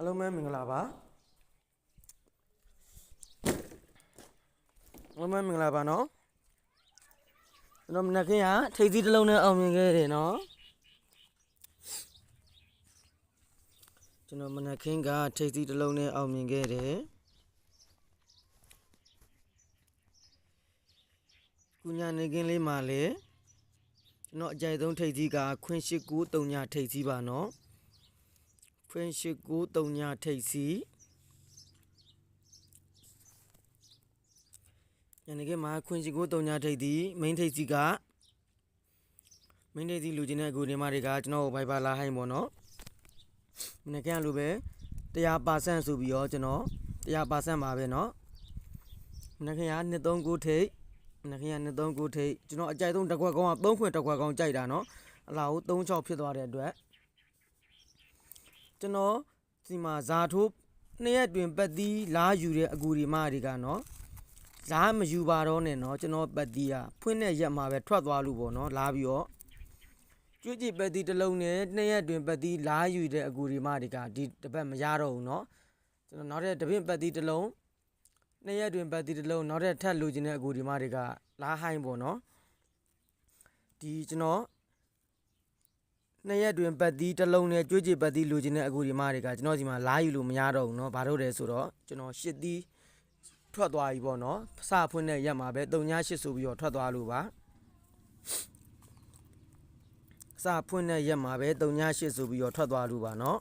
အားလုံးပဲမင်္ဂလာပါအားလုံးပဲမင်္ဂလာပါနော်ကျွန်တော်မနက်ခင်းကထိပ်သီးတစ်လုံးနဲ့အောင်မြင်ခဲ့တယ်နော်ကျွန်တော်မနက်ခင်းကထိပ်သီးတစ်လုံးနဲ့အောင်မြင်ခဲ့တယ်ကုညာနေကင်းလေးမှာလေကျွန်တော်အကြိုက်ဆုံးထိပ်သီးကခွင်းရှိကူတုံညာထိပ်သီးပါနော် ဖွင့်ရှိကိုတုံညာထိတ်စီညနေခင်းမှာခွင့်ရှိကိုတုံညာထိတ်ဒီမိန်းထိတ်စီကမိန်းထိတ်စီလူချင်းတဲ့အခုဒီမှာတွေကကျွန်တော်ကိုဘိုက်ပါလာဟိုင်းပေါ့နော်မနေ့ကလိုပဲ100%ဆိုပြီးတော့ကျွန်တော်100%ပါပဲနော်မနေ့ကရနှစ်သုံးကိုထိတ်မနေ့ကရနှစ်သုံးကိုထိတ်ကျွန်တော်အကြိုက်ဆုံးတစ်ခွက်ကောင်းက3ခွင့်တစ်ခွက်ကောင်းကြိုက်တာနော်အလားကို3 6ဖြစ်သွားတဲ့အတွက် ကျွန်တော်ဒီမှာဇာထိုးနှစ်ရက်တွင်ပတ်သီးလာယူတဲ့အကူဒီမတွေကနော်ဇာမယူပါတော့နဲ့နော်ကျွန်တော်ပတ်သီးကဖွင့်တဲ့ရက်မှာပဲထွက်သွားလို့ပေါ့နော်လာပြီးတော့ကျွတ်ကြည့်ပတ်သီးတစ်လုံးနဲ့နှစ်ရက်တွင်ပတ်သီးလာယူတဲ့အကူဒီမတွေကဒီတစ်ပတ်မရတော့ဘူးနော်ကျွန်တော်နောက်တဲ့တပင့်ပတ်သီးတစ်လုံးနှစ်ရက်တွင်ပတ်သီးတစ်လုံးနောက်တဲ့ထပ်လူချင်တဲ့အကူဒီမတွေကလာဟိုင်းပေါ့နော်ဒီကျွန်တော် နှစ်ရက်တွင်ပတ်သီးတစ်လုံးနဲ့ကြွေးကြည်ပတ်သီးလူချင်းတဲ့အကူဒီမတွေကကျွန်တော်ဒီမှာလာယူလို့မရတော့ဘူးเนาะဘာလို့လဲဆိုတော့ကျွန်တော်ရှစ်သီးထွက်သွားပြီပေါ့เนาะစဖွင့်တဲ့ရက်မှာပဲ3ည8ဆိုပြီးတော့ထွက်သွားလို့ပါစဖွင့်တဲ့ရက်မှာပဲ3ည8ဆိုပြီးတော့ထွက်သွားလို့ပါเนาะ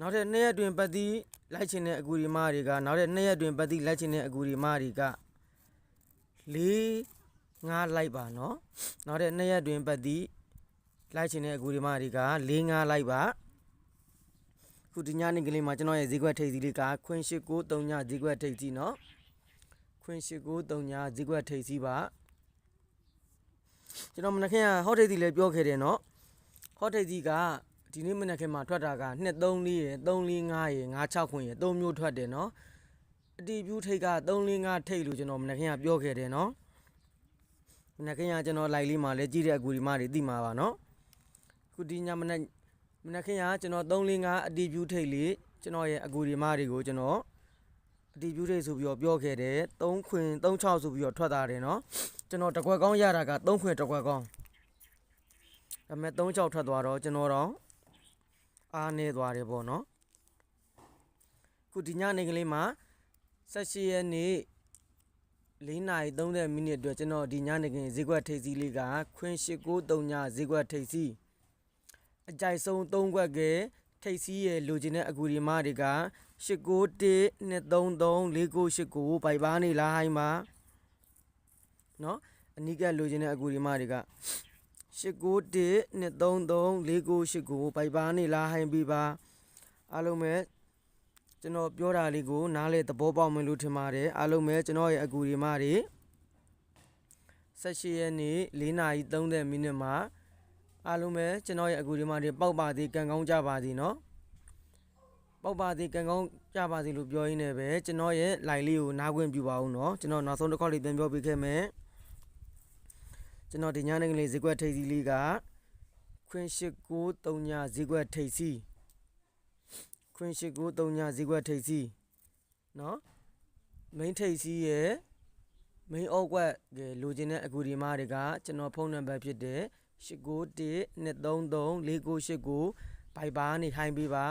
နောက်တဲ့နှစ်ရက်တွင်ပတ်သီးလိုက်ချင်တဲ့အကူဒီမတွေကနောက်တဲ့နှစ်ရက်တွင်ပတ်သီးလိုက်ချင်တဲ့အကူဒီမတွေကလေး ငားလိုက်ပါနော်နောက်တဲ့နှစ်ရက်တွင်ပတ်တိလိုက်ချင်တဲ့အကူဒီမတွေက၄ငားလိုက်ပါခုဒီညနေကလေးမှာကျွန်တော်ရဲ့ဈေးကွက်ထိပ်စီလေးကခွင်း893ညဈေးကွက်ထိပ်စီနော်ခွင်း893ညဈေးကွက်ထိပ်စီပါကျွန်တော်မနက်ခင်းကဟော့ထိပ်စီလေးပြောခဲ့တယ်နော်ဟော့ထိပ်စီကဒီနေ့မနက်ခင်းမှာထွက်တာက2 3 4ရယ်3 4 5ရယ်5 6ခွင်းရယ်3မျိုးထွက်တယ်နော်အတီးပြူးထိပ်က3 4 5ထိပ်လို့ကျွန်တော်မနက်ခင်းကပြောခဲ့တယ်နော် မနက်ခင်းကကျွန်တော်လိုက်လေးမှာလဲကြည့်တဲ့အကူဒီမတွေသိမှာပါနော်အခုဒီညမနက်မနက်ခင်းကကျွန်တော်3 4 5အတီးပြူးထိတ်လေးကျွန်တော်ရဲ့အကူဒီမတွေကိုကျွန်တော်အတီးပြူးထိတ်ဆိုပြီးတော့ပြောခဲ့တယ်3ခွင်3 6ဆိုပြီးတော့ထွက်လာတယ်နော်ကျွန်တော်တစ်ခွက်ကောင်းရတာက3ခွင်တစ်ခွက်ကောင်းဒါပေမဲ့3 6ထွက်သွားတော့ကျွန်တော်တော့အားနေသွားတယ်ပေါ့နော်အခုဒီညနေကလေးမှာ18ရက်နေ့ ၄နာရီ30မိနစ်အတွက်ကျွန်တော်ဒီညနေခင်းဈေးကွက်ထိပ်စီးလေးကခွင်းရှိကို3ညဈေးကွက်ထိပ်စီးအကြိုက်ဆုံး3ခွက်ကထိပ်စီးရဲ့လိုချင်တဲ့အကူဒီမတွေက891 233 4989ပိုက်ပါနေလားဟိုင်းပါနော်အနိကလိုချင်တဲ့အကူဒီမတွေက891 233 4989ပိုက်ပါနေလားဟိုင်းပြီးပါအားလုံးပဲ ကျွန်တော်ပြောတာလေးကိုနားလေသဘောပေါက်မယ်လို့ထင်ပါတယ်အားလုံးပဲကျွန်တော်ရဲ့အကူဒီမတွေ16ရက်နေ့4နာရီ30မိနစ်မှာအားလုံးပဲကျွန်တော်ရဲ့အကူဒီမတွေပေါက်ပါသေးကံကောင်းကြပါသေးနော်ပေါက်ပါသေးကံကောင်းကြပါစေလို့ပြောရင်းနဲ့ပဲကျွန်တော်ရဲ့ line လေးကိုနားခွင့်ပြုပါဦးနော်ကျွန်တော်နောက်ဆုံးတစ်ခေါက်လေးပြန်ပြောပေးခဲ့မယ်ကျွန်တော်ဒီညနေကလေးဈေးကွက်ထိပ်စီလေးကခွင်း၈၉၃ညဈေးကွက်ထိပ်စီ screen 893ဈေးကွက်ထိပ်စီးနော် main ထိပ်စီးရဲ့ main off ကွက်ကလိုချင်တဲ့အကူဒီမားတွေကကျွန်တော်ဖုန်းနံပါတ်ဖြစ်တဲ့8912334989 Viber နေထိုင်ပေးပါ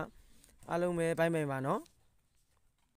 အားလုံးပဲဘိုင်ဘိုင်ပါနော်